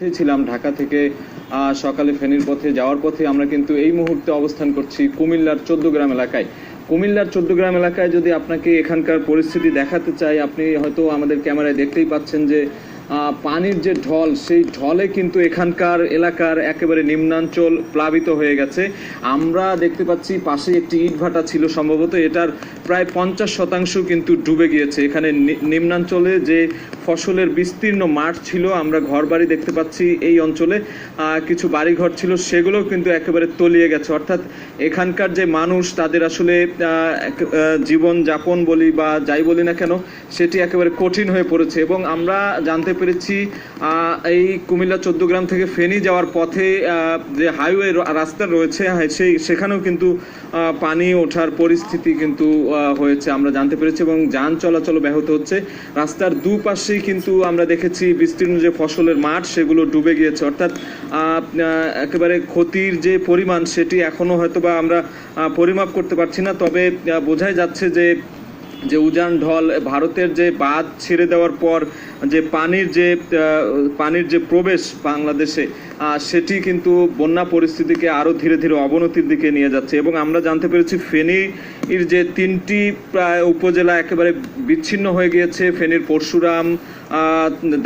মধ্যেই ছিলাম, ঢাকা থেকে সকালে ফেনীর পথে যাওয়ার পথে আমরা কিন্তু এই মুহূর্তে অবস্থান করছি কুমিল্লার চোদ্দগ্রাম এলাকায়। কুমিল্লার চোদ্দগ্রাম এলাকায় যদি আপনাকে এখানকার পরিস্থিতি দেখাতে চাই, আপনি হয়তো আমাদের ক্যামেরায় দেখতেই পাচ্ছেন যে পানির যে ঢল, সেই ঢলে কিন্তু এখানকার এলাকার একেবারে নিম্নাঞ্চল প্লাবিত হয়ে গেছে। আমরা দেখতে পাচ্ছি পাশে একটি ইটভাটা ছিল সম্ভবত, এটার প্রায় পঞ্চাশ শতাংশ কিন্তু ডুবে গিয়েছে। এখানে নিম্নাঞ্চলে যে ফসলের বিস্তীর্ণ মাঠ ছিল, আমরা ঘরবাড়ি দেখতে পাচ্ছি এই অঞ্চলে। কিছু বাড়িঘর ছিল, সেগুলোও কিন্তু একেবারে তলিয়ে গেছে। অর্থাৎ এখানকার যে মানুষ, তাদের আসলে জীবন যাপন বলি বা যাই বলি না কেন, সেটি একেবারে কঠিন হয়ে পড়েছে। এবং আমরা জানতে পেরেছি। এই কুমিল্লা চোদ্দ গ্রাম থেকে ফেনী যাওয়ার পথে যে হাইওয়ে রাস্তা রয়েছে হ্যাঁ, সেই সেখানেও কিন্তু পানি ওঠার পরিস্থিতি কিন্তু হয়েছে আমরা জানতে পেরেছি এবং যান চলাচল ব্যাহত হচ্ছে। রাস্তার দুপাশেই কিন্তু আমরা দেখেছি বিস্তীর্ণ যে ফসলের মাঠ সেগুলো ডুবে গিয়েছে। অর্থাৎ একেবারে ক্ষতির যে পরিমাণ সেটি এখনও হয়তো বা আমরা পরিমাপ করতে পারছি না। তবে বোঝাই যাচ্ছে যে যে উজান ঢল ভারতের যে বাঁধ ছেড়ে দেওয়ার পর যে পানির যে পানির যে প্রবেশ বাংলাদেশে সেটি কিন্তু বন্যা পরিস্থিতিকে আরও ধীরে ধীরে অবনতির দিকে নিয়ে যাচ্ছে। এবং আমরা জানতে পেরেছি ফেনীর যে তিনটি, প্রায় উপজেলা একেবারে বিচ্ছিন্ন হয়ে গিয়েছে। ফেনীর পরশুরাম